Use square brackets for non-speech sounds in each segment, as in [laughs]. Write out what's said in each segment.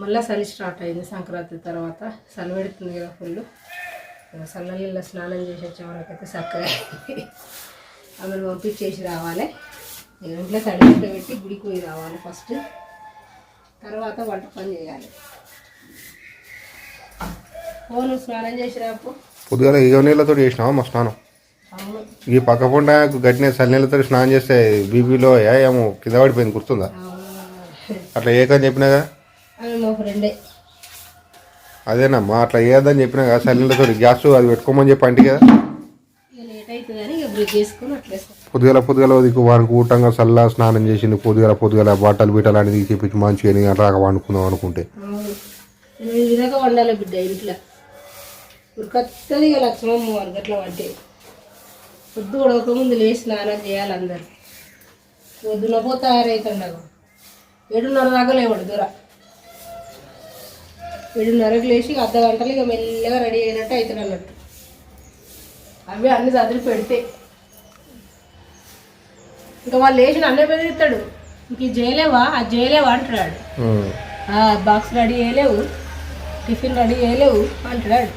మళ్ళీ చలి స్టార్ట్ అయింది సంక్రాంతి తర్వాత. చలి పెడుతుంది కదా ఫుల్ చల్ల నీళ్ళ స్నానం చేసి వచ్చే అయితే చక్కగా. ఆమెను పంపించేసి రావాలి. ఇంట్లో తడి పెట్టి గుడికి పోయి రావాలి ఫస్ట్ తర్వాత వంట పని చేయాలి. ఫోన్ స్నానం చేసి రాపు పొద్దుగాల ఇగో నీళ్ళతో చేసినావా మా స్నానం? ఈ పక్క పొండ గట్టిన చల్ల నీళ్ళతో స్నానం చేస్తే బీపీలో ఏమో కింద పడిపోయింది గుర్తుందా? అట్లా ఏకని చెప్పినా కదా? ఆమె మా ఫ్రెండే అదేనమ్మా అట్లా ఏదని చెప్పినా కదా నీళ్ళతో గ్యాస్ అది పెట్టుకోమని చెప్పి అంటే కదా. పొద్దుగల పొద్దుగల దిక్కు వానికి ఊటంగా చల్ల స్నానం చేసింది పొద్దుగల పొద్దుగల బట్టలు బిట్టలు అనేది తీసిపించి మంచిగా రాక వండుకుందాం అనుకుంటే. వండాలి బిడ్డ ఇంట్లో. ఉరకత్తది ఇక లక్ష్మమ్మ వారికి అట్లా వంటే పొద్దు ఉడక ముందు లేచి స్నానం చేయాలి అందరు. పొద్దున పో తయారవుతుండగా ఏడున్నర దాకా లేవాడు దూర. ఏడున్నరకు లేచి అర్ధ గంటలు ఇక మెల్లగా రెడీ అయినట్టు అవుతుంది అన్నట్టు. అవి అన్ని చదివి పెడితే. ఇంకా వాళ్ళు లేచిన అన్నీ బెదిరిస్తాడు ఇంక చేయలేవా? అది చేయలేవా? అంటున్నాడు. బాక్స్ రెడీ చేయలేవు. టిఫిన్ రెడీ చేయలేవు. అంటున్నాడు.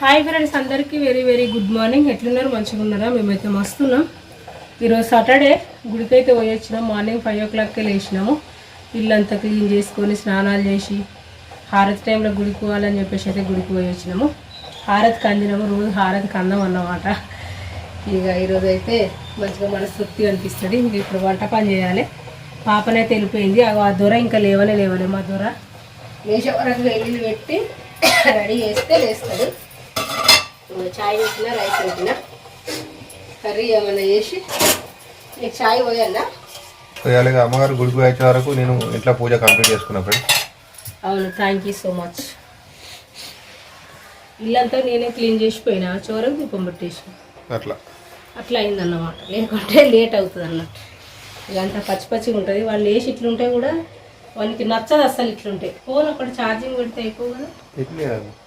హాయ్ ఫ్రెండ్స్ అందరికీ వెరీ వెరీ గుడ్ మార్నింగ్ ఎట్లున్నారు? మంచిగా ఉన్నారా మేమైతే మస్తున్నాం. ఈరోజు సాటర్డే గుడికైతే పోయి వచ్చినాం మార్నింగ్ ఫైవ్ ఓ క్లాక్కి లేచినాము. ఇల్లంతా క్లీన్ చేసుకొని స్నానాలు చేసి హారతి టైంలో గుడికి పోవాలని చెప్పేసి అయితే గుడికి పోయి వచ్చినాము హారతికి అందినాము. రోజు హారతికి అందం అన్నమాట. ఇక ఈరోజు అయితే మంచిగా మనస్తృప్తి అనిపిస్తుంది. ఇంక ఇప్పుడు వంట పని చేయాలి. పాపనైతే వెళ్ళిపోయింది. ఆ దొర ఇంకా లేవనే లేవలే. మా దొర లేచే వరకు వెళ్ళి పెట్టి [coughs] రెడీ చేస్తే లేస్తాడు చాయ్ పెట్టినా రైస్ పెట్టినా. కర్రీ ఏమైనా చేసి నీకు చాయ్ పోయాలా? పోయాలి ఇక అమ్మగారు గుడికి వచ్చే వరకు నేను ఇంట్లో పూజ కంప్లీట్ చేసుకున్నా ఫ్రెండ్. అవును థ్యాంక్ యూ సో మచ్ ఇల్లంతా నేనే క్లీన్ చేసిపోయినా చోరకు దీపం పెట్టేసి అట్లా. అట్లా అయిందన్నమాట. లేకుంటే లేట్ అవుతుంది అన్నట్టు ఇక అంతా పచ్చి పచ్చిగా ఉంటుంది. వాళ్ళు వేసి ఇట్లుంటే కూడా వాళ్ళకి నచ్చదు అస్సలు ఇట్లుంటాయి ఫోన్ ఒకటి ఛార్జింగ్ పెడితే అయిపో కదా. ఇట్లే నడుస్తుంది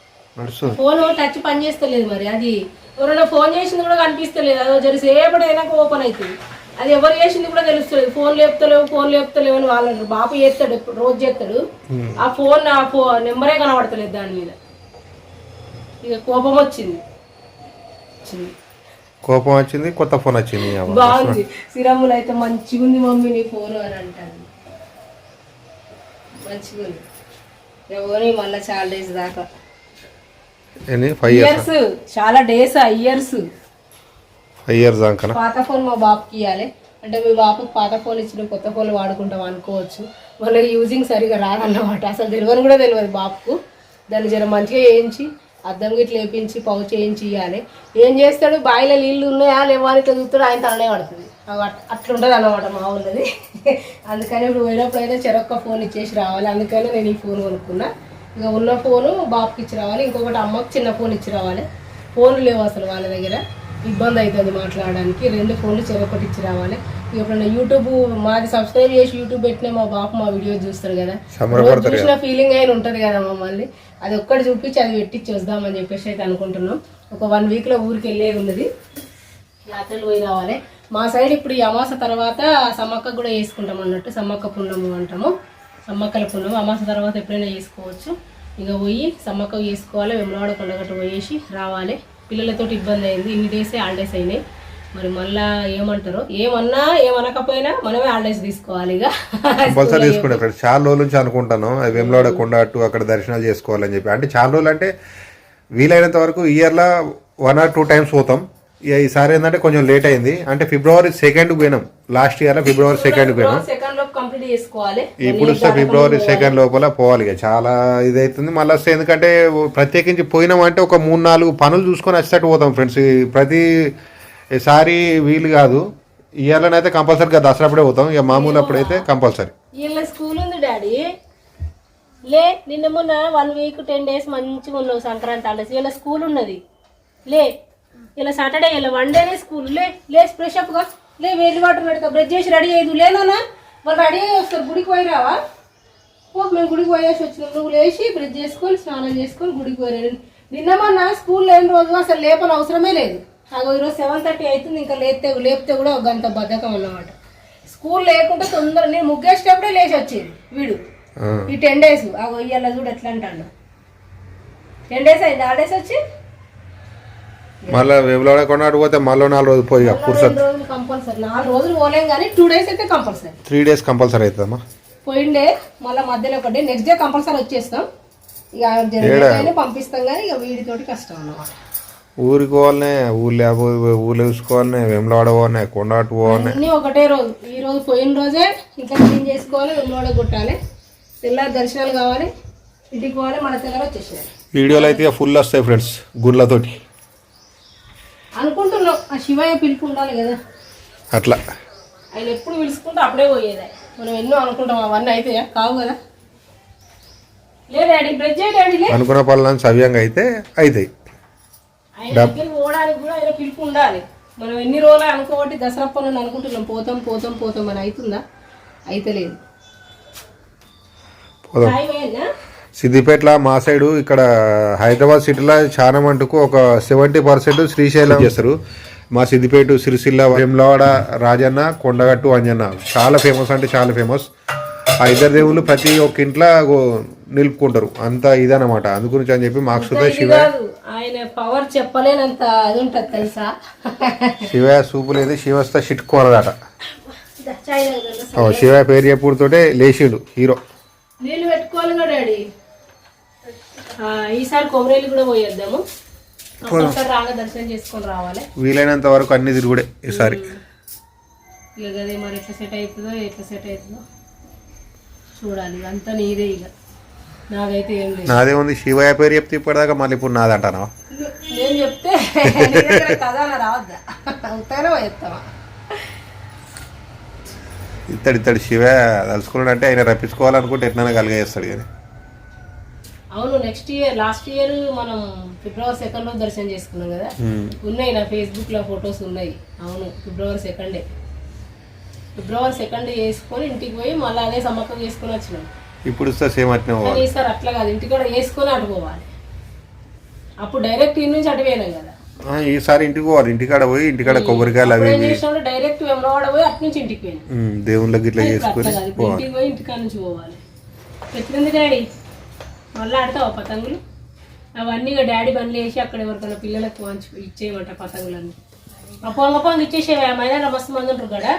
ఫోన్ టచ్ పని చేస్తలేదు మరి. అది ఎవరైనా ఫోన్ చేసింది కూడా కనిపిస్తలేదు. అదో జరి సేపటి అయినాక ఓపెన్ అవుతుంది అది ఎవరు చేసింది కూడా తెలుస్తలేదు. ఫోన్ లేపుతలేవు ఫోన్ లేపుతలేవు అని వాళ్ళు బాపు చేస్తాడు ఎప్పుడు? రోజు చేస్తాడు. ఆ ఫోన్ ఆ ఫో నెంబరే కనబడతలేదు దాని మీద. ఇక కోపం వచ్చింది. కోపం వచ్చింది కొత్త ఫోన్ వచ్చింది. బాగుంది. సిరమ్ములు అయితే మంచిగా ఉంది మమ్మీ నీ ఫోన్ అని అంటాను మంచిగా ఉంది. ఎవరి మళ్ళీ చాలా డేస్ దాకా. ఫైవ్ ఇయర్స్ చాలా డేస్ ఇయర్స్ ఫైవ్ ఇయర్స్ దాకా పాత ఫోన్ మా బాబుకి ఇవ్వాలి అంటే మీ బాబుకి పాత ఫోన్ ఇచ్చిన కొత్త ఫోన్ వాడుకుంటాం అనుకోవచ్చు. వాళ్ళకి యూజింగ్ సరిగా రాదన్నమాట. అసలు తెలియని కూడా తెలియదు బాబుకు దాన్ని జర మంచిగా వేయించి అద్దం గిట్ల వేపించి పౌచ్ వేయించి ఇవ్వాలి ఏం చేస్తాడు? బాయిలో నీళ్ళు ఉన్నాయా? లేవా ఇట్లా చూస్తాడు. ఆయన తలనే పడుతుంది. అవి అట్- అట్లుంటుంది అన్నమాట మా ఊళ్ళది [laughs] అందుకని ఇప్పుడు పోయినప్పుడు అయితే చెరొక్క ఫోన్ ఇచ్చేసి రావాలి. అందుకని నేను ఈ ఫోన్ కొనుక్కున్నా. ఇక ఉన్న ఫోను బాబుకి ఇచ్చి రావాలి ఇంకొకటి అమ్మకి చిన్న ఫోన్ ఇచ్చి రావాలి. ఫోన్లు లేవు అసలు వాళ్ళ దగ్గర. ఇబ్బంది అవుతుంది మాట్లాడడానికి. రెండు ఫోన్లు చెరొకటి ఇచ్చి రావాలి. ఇక ఎప్పుడైనా యూట్యూబ్ మాది సబ్స్క్రైబ్ చేసి యూట్యూబ్ పెట్టిన మా బాపు మా వీడియో చూస్తారు కదా. చూసిన ఫీలింగ్ అయిన ఉంటుంది కదా మమ్మల్ని. అది ఒక్కటి చూపించి అది పెట్టించి వద్దామని చెప్పేసి అయితే అనుకుంటున్నాం. ఒక వన్ వీక్లో ఊరికి వెళ్ళేది ఉన్నది. యాత్రలు పోయి రావాలి. మా సైడ్ ఇప్పుడు ఈ అమాస తర్వాత సమ్మక్క కూడా వేసుకుంటాం అన్నట్టు. సమ్మక్క పున్నము అంటాము. సమ్మక్కల పున్నము అమాస తర్వాత ఎప్పుడైనా చేసుకోవచ్చు. ఇక పోయి సమ్మక్క వేసుకోవాలి వెమ్మలవాడ కొండగట్టు పోయేసి రావాలి. పిల్లలతో ఇబ్బంది అయింది. ఇన్ని డేసే హాలిడేస్ అయినాయి. మరి మళ్ళా ఏమంటారో? ఏమన్నా ఏమనకపోయినా మనమే హాలిడేస్ తీసుకోవాలి ఇక. కంపల్సరీ [laughs] తీసుకుంటే ఫ్రెండ్స్. చాలా రోజుల నుంచి అనుకుంటాను. వేములవాడ కొండ అటు అక్కడ దర్శనాలు చేసుకోవాలని చెప్పి. అంటే చాలా రోజులు అంటే వీలైనంత వరకు ఇయర్లో వన్ ఆర్ టూ టైమ్స్ పోతాం. ఇక ఈసారి ఏంటంటే కొంచెం లేట్ అయింది. అంటే ఫిబ్రవరి సెకండ్ పోయినాం. లాస్ట్ ఇయర్ ఫిబ్రవరి సెకండ్ పోయినాం. ఇప్పుడు ఫిబ్రవరి సెకండ్ లోపల పోవాలి ఇక. చాలా ఇదైతుంది. మళ్ళీ వస్తే ఎందుకంటే ప్రత్యేకించి పోయినామంటే ఒక మూడు నాలుగు పనులు చూసుకొని వచ్చేటట్టు పోతాం ఫ్రెండ్స్ ప్రతి సారి వీలు కాదు. ఇవాళనైతే కంపల్సరీగా దసరా అప్పుడే పోతాం. ఇక మామూలు అప్పుడైతే కంపల్సరీ స్కూల్ ఉంది డాడీ. లే నిన్న మొన్న వన్ వీక్ టెన్ డేస్ మంచిగా ఉన్నావు సంక్రాంతి హాలిడేస్ వీళ్ళ స్కూల్ ఉన్నది. లే ఇలా సాటర్డే ఇలా వన్ డేనే స్కూల్. లే లే ఫ్రెష్ అప్గా లే వేడి వాటర్ పెడతా. బ్రష్ చేసి రెడీ అయ్యదు. లేనా వాళ్ళు రెడీ అయ్యి వస్తారు. గుడికి పోయి రావా? పో మేము గుడికి పోయేసి వచ్చినాం. నువ్వు లేచి బ్రష్ చేసుకొని స్నానం చేసుకొని గుడికి పోయారు నిన్న మొన్న స్కూల్ లేని రోజు అసలు లేపని అవసరమే లేదు. అగో ఈరోజు సెవెన్ థర్టీ అవుతుంది. ఇంకా లేపితే లేపితే కూడా ఒక గంట బద్ధకం అన్నమాట. స్కూల్ లేకుంటే తొందర. నేను ముగ్గేసేటప్పుడే లేచి వచ్చేది. వీడు. ఈ టెన్ డేస్. అగో ఇయ్యాల చూడు ఎట్లా అంటాడు. టెన్ డేస్ అయింది. ఆ డేస్ వచ్చి మళ్ళీ వెబులాడ కొన్నాడు పోతే మళ్ళీ నాలుగు రోజులు పోయి పురుసత్ కంపల్సరీ. నాలుగు రోజులు పోలేం కానీ టూ డేస్ అయితే కంపల్సరీ. త్రీ డేస్ కంపల్సరీ అవుతుందమ్మా. పోయిండే మళ్ళీ మధ్యలో ఒకటి నెక్స్ట్ డే కంపల్సరీ వచ్చేస్తాం. ఇక పంపిస్తాం కానీ ఇక వీడితోటి కష్టం అన్నమాట. ఊరికి పోవాలనే ఊళ్ళో ఊళ్ళో చూసుకోవాలనే వెమ్లవాడ పోవాలనే కొండాటు పోవాలనే. అన్నీ ఒకటే రోజు. ఈ రోజు పోయిన రోజే ఇంకా క్లీన్ చేసుకోవాలి వెమ్మడ కొట్టాలి. తెల్లారి దర్శనాలు కావాలి ఇంటికి పోవాలి మన తెల్లారి వచ్చేసేయాలి. వీడియోలు అయితే ఫుల్ వస్తాయి ఫ్రెండ్స్ గుళ్ళతోటి. అనుకుంటున్నాం. ఆ శివయ్య పిలుపు ఉండాలి కదా. అట్లా. ఆయన ఎప్పుడు పిలుచుకుంటే అప్పుడే పోయేది. మనం ఎన్నో అనుకుంటాం అవన్నీ అయితే కావు కదా. లేదు డాడీ చేయ డాడీ అనుకున్న పనులను సవ్యంగా అయితే అవుతాయి ఆయన దగ్గరికి పోవడానికి కూడా ఆయన పిలుపు ఉండాలి. మనం ఎన్ని రోజులు అనుకోబట్టి దసరా పనులు అనుకుంటున్నాం. పోతాం పోతాం పోతాం అని అవుతుందా? అయితే లేదు పోదాం సిద్దిపేటలో మా సైడు ఇక్కడ హైదరాబాద్ సిటీలో చాలా మటుకు ఒక సెవెంటీ పర్సెంట్ శ్రీశైలం చేస్తారు. మా సిద్దిపేట సిరిసిల్ల వేములవాడ రాజన్న కొండగట్టు అంజన్న. చాలా ఫేమస్ అంటే చాలా ఫేమస్ ఆ ఇద్దరు దేవుళ్ళు ప్రతి ఒక్క ఇంట్లో నిలుపుకుంటారు. అంత ఇదన్నమాట. అందు గురించి అని చెప్పి మాకు సుధా శివ ఆయన పవర్ చెప్పలేనంత అది ఉంటుంది తెలుసా? శివ సూపు లేదు. శివస్త తాగుతుందా? శివ పేరు చెప్పుడుతోటే లేచిండు హీరో. నీళ్ళు పెట్టుకోవాలి ఈసారి కొమరేలు కూడా పోయేద్దాము. రాగా దర్శనం చేసుకొని రావాలి. వీలైనంత వరకు అన్ని తిరుగుడే ఈసారి. ఇక అదే మరి ఎట్లా సెట్ అవుతుందో ఎట్లా సెట్ అవుతుందో చూడాలి. అంతా నీదే ఇక. నాకైతే ఏం లేదు. నాదే ఉంది. శివయ్య పేరు చెప్తే ఇప్పటిదాకా మళ్ళీ ఇప్పుడు నాదంటానా నేను చెప్తే? నీ దగ్గర కథ అని రావద్దా? శివ తలుచుకున్నాడు అంటే ఆయన రప్పించుకోవాలనుకుంటే ఎట్లైనా కలిగేస్తాడు కానీ. అవును నెక్స్ట్ ఇయర్ లాస్ట్ ఇయర్ మనం ఫిబ్రవరి సెకండ్ రోజు దర్శనం చేసుకున్నాం కదా. ఉన్నాయి నా ఫేస్బుక్లో ఫొటోస్ ఉన్నాయి. అవును ఫిబ్రవరి సెకండే ఫిబ్రవరి సెకండ్ చేసుకొని ఇంటికి పోయి మళ్ళీ అదే సమ్మక్కం చేసుకొని వచ్చినాం. ఇప్పుడు ఈసారి అట్లా కాదు ఇంటికాడ వేసుకొని అటు పోవాలి. అప్పుడు డైరెక్ట్ ఇంటి నుంచి అటు పోయినాం కదా. ఈసారి ఇంటికి పోవాలి. ఇంటికాడ పోయి ఇంటికాడ కొబ్బరికాయలు అవి డైరెక్ట్ వెమలవాడ పోయి అటు నుంచి ఇంటికి పోయినాం. ఉమ్, దేవుళ్ళకి ఇట్లా చేసుకొని ఇంటికి పోయి ఇంటికాడ నుంచి పోవాలి. ఎట్లుంది డాడీ? మళ్ళీ ఆడతావా పతంగులు? అవన్నీ ఇక డాడీ బండ్లు వేసి అక్కడ ఎవరికైనా పిల్లలకు మంచి ఇచ్చేయమంట పతంగులన్నీ. ఆ పొంగ పొంగ ఇచ్చేసేవి ఆ మైదాన మస్తు మంది ఉంటారు కదా?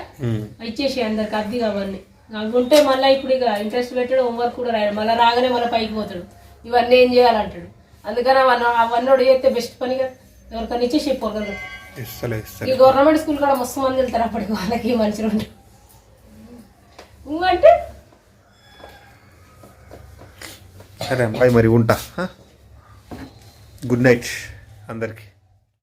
ఇచ్చేసి అందరికి అద్దెగా అవన్నీ. అవి ఉంటే మళ్ళీ ఇప్పుడు ఇక ఇంట్రెస్ట్ పెట్టాడు హోంవర్క్ కూడా రాయడు మళ్ళీ రాగానే మళ్ళీ పైకి పోతాడు. ఇవన్నీ ఏం చేయాలంటాడు? అందుకని అవన్నీ అవన్నీ చేస్తే బెస్ట్ పనిగా ఎవరికైనా ఇచ్చేసి ఇస్తలే ఈ గవర్నమెంట్ స్కూల్ కూడా మస్తు మంది వెళ్తారు అప్పటికి వాళ్ళకి మంచి రెండు అంటే సరే బాయ్ మరి ఉంటా. గుడ్ నైట్ అందరికి.